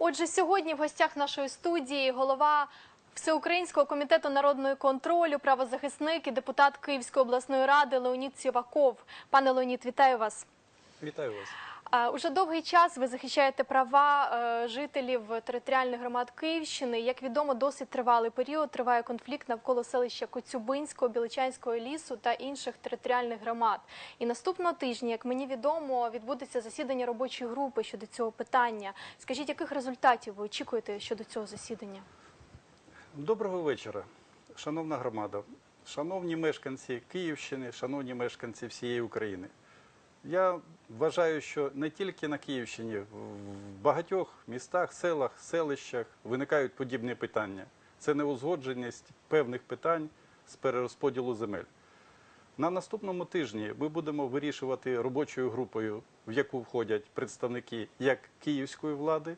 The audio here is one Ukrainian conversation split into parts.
Отже, сьогодні в гостях нашої студії голова Всеукраїнського комітету народного контролю, правозахисник і депутат Київської обласної ради Леонід Сіваков. Пане Леонід, вітаю вас. Вітаю вас. Уже довгий час ви захищаєте права е, жителів територіальних громад Київщини. Як відомо, досить тривалий період триває конфлікт навколо селища Коцюбинського, Біличанського лісу та інших територіальних громад. І наступного тижня, як мені відомо, відбудеться засідання робочої групи щодо цього питання. Скажіть, яких результатів ви очікуєте щодо цього засідання? Доброго вечора, шановна громада, шановні мешканці Київщини, шановні мешканці всієї України. Я вважаю, що не тільки на Київщині, в багатьох містах, селах, селищах виникають подібні питання. Це неузгодженість певних питань з перерозподілу земель. На наступному тижні ми будемо вирішувати робочою групою, в яку входять представники як київської влади,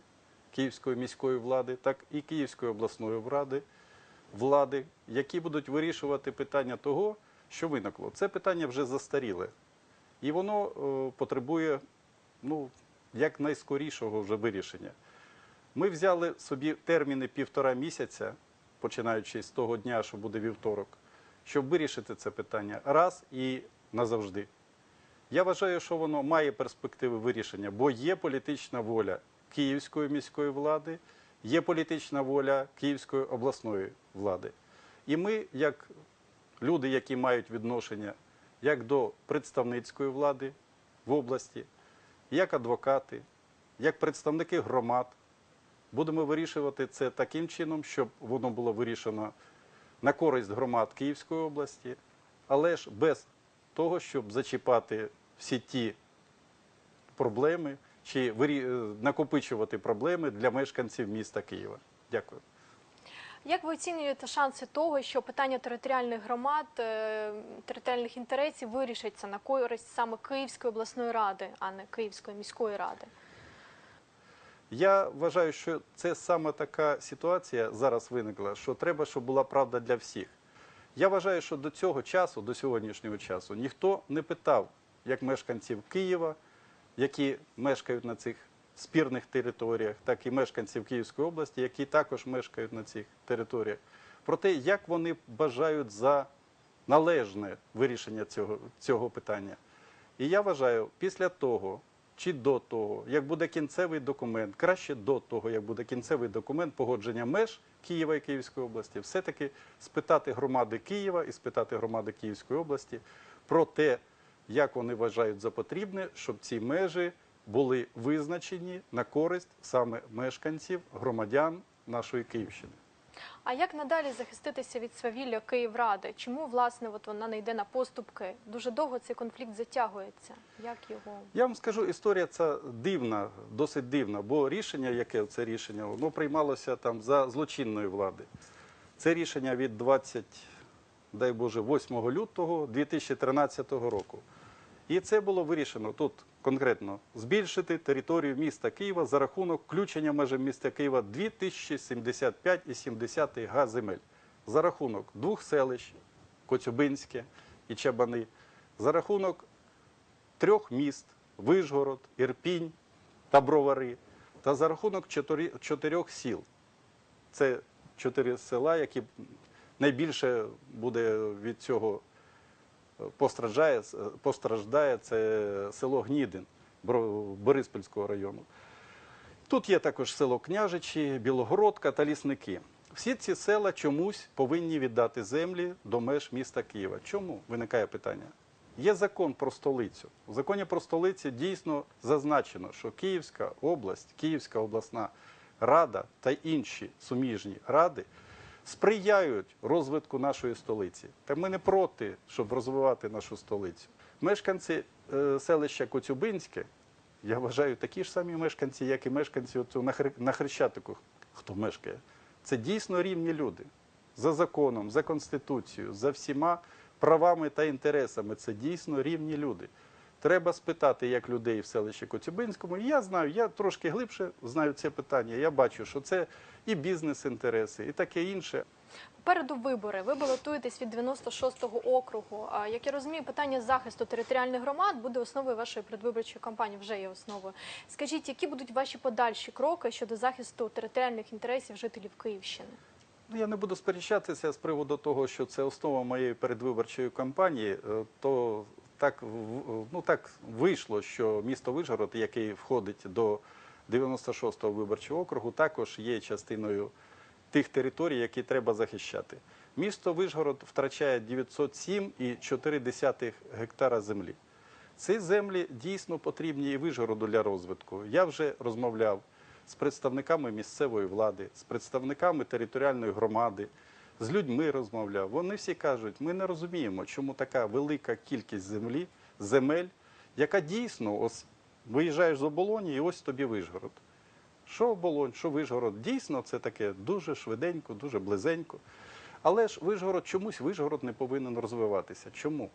Київської міської влади, так і Київської обласної влади, влади, які будуть вирішувати питання того, що виникло. Це питання вже застаріле, і воно е, потребує ну, як найскорішого вже вирішення. Ми взяли собі терміни півтора місяця, починаючи з того дня, що буде вівторок, щоб вирішити це питання раз і назавжди. Я вважаю, що воно має перспективи вирішення, бо є політична воля Київської міської влади, є політична воля Київської обласної влади. І ми, як люди, які мають відношення як до представницької влади в області, як адвокати, як представники громад, будемо вирішувати це таким чином, щоб воно було вирішено на користь громад Київської області, але ж без того, щоб зачіпати всі ті проблеми чи е, накопичувати проблеми для мешканців міста Києва. Дякую. Як ви оцінюєте шанси того, що питання територіальних громад, е, територіальних інтересів вирішиться на користь саме Київської обласної ради, а не Київської міської ради? Я вважаю, що це саме така ситуація зараз виникла, що треба, щоб була правда для всіх. Я вважаю, що до цього часу, до сьогоднішнього часу, ніхто не питав, як мешканців Києва, які мешкають на цих спірних територіях, так і мешканців Київської області, які також мешкають на цих територіях, про те, як вони бажають за належне вирішення цього, цього питання. І я вважаю, після того чи до того, як буде кінцевий документ, краще до того, як буде кінцевий документ погодження меж Києва і Київської області, все-таки спитати громади Києва і спитати громади Київської області про те, як вони вважають за потрібне, щоб ці межі були визначені на користь саме мешканців, громадян нашої Київщини. А як надалі захиститися від свавілля Київради? Чому власне от вона не йде на поступки? Дуже довго цей конфлікт затягується. Як його Я вам скажу, історія ця дивна, досить дивна, бо рішення, яке це рішення, воно приймалося там за злочинної влади. Це рішення від 20, дай Боже, 8 лютого 2013 року. І це було вирішено тут конкретно збільшити територію міста Києва за рахунок включення межі міста Києва 2075,7 га земель. За рахунок двох селищ Коцюбинське і Чабани, за рахунок трьох міст Вижгород, Ірпінь та Бровари, та за рахунок чотирьох сіл. Це чотири села, які найбільше буде від цього постраждає, постраждає це село Гнідин Бориспільського району. Тут є також село Княжичі, Білогородка та Лісники. Всі ці села чомусь повинні віддати землі до меж міста Києва. Чому виникає питання? Є закон про столицю. У законі про столицю дійсно зазначено, що Київська область, Київська обласна рада та інші суміжні ради сприяють розвитку нашої столиці. Та ми не проти, щоб розвивати нашу столицю. Мешканці е, селища Коцюбинське, я вважаю, такі ж самі мешканці, як і мешканці на Хрещатику, хто мешкає. Це дійсно рівні люди. За законом, за конституцією, за всіма правами та інтересами. Це дійсно рівні люди. Треба спитати, як людей в селищі Коцюбинському. Я знаю, я трошки глибше знаю це питання. Я бачу, що це і бізнес-інтереси, і таке інше. Попереду вибори. Ви балотуєтесь від 96-го округу. Як я розумію, питання захисту територіальних громад буде основою вашої передвиборчої кампанії. Вже є основою. Скажіть, які будуть ваші подальші кроки щодо захисту територіальних інтересів жителів Київщини? Ну, Я не буду сперечатися з приводу того, що це основа моєї передвиборчої кампанії. Е, То так, ну, так вийшло, що місто Вишгород, який входить до 96-го виборчого округу, також є частиною тих територій, які треба захищати. Місто Вишгород втрачає 907,4 гектара землі. Ці землі дійсно потрібні і Вишгороду для розвитку. Я вже розмовляв з представниками місцевої влади, з представниками територіальної громади, з людьми розмовляв. Вони всі кажуть, ми не розуміємо, чому така велика кількість землі, земель, яка дійсно ось виїжджаєш з оболоні, і ось тобі Вишгород. Що оболонь, що Вишгород, дійсно це таке дуже швиденько, дуже близенько. Але ж Вишгород чомусь Вишгород не повинен розвиватися. Чому?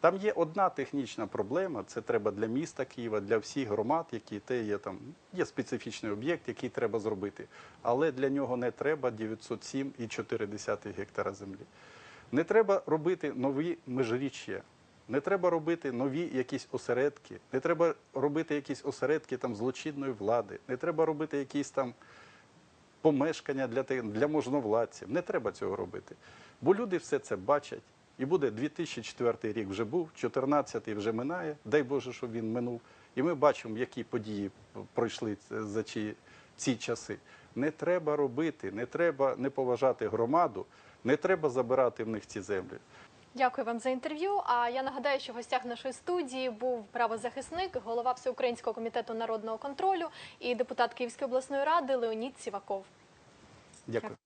Там є одна технічна проблема, це треба для міста Києва, для всіх громад, які те є там, є специфічний об'єкт, який треба зробити. Але для нього не треба 907,4 гектара землі. Не треба робити нові межріччя, не треба робити нові якісь осередки, не треба робити якісь осередки там злочинної влади, не треба робити якісь там помешкання для, для можновладців. Не треба цього робити. Бо люди все це бачать. І буде 2004 рік вже був, 2014 вже минає, дай Боже, щоб він минув. І ми бачимо, які події пройшли за ці, ці часи. Не треба робити, не треба не поважати громаду, не треба забирати в них ці землі. Дякую вам за інтерв'ю. А я нагадаю, що в гостях нашої студії був правозахисник, голова Всеукраїнського комітету народного контролю і депутат Київської обласної ради Леонід Сіваков. Дякую.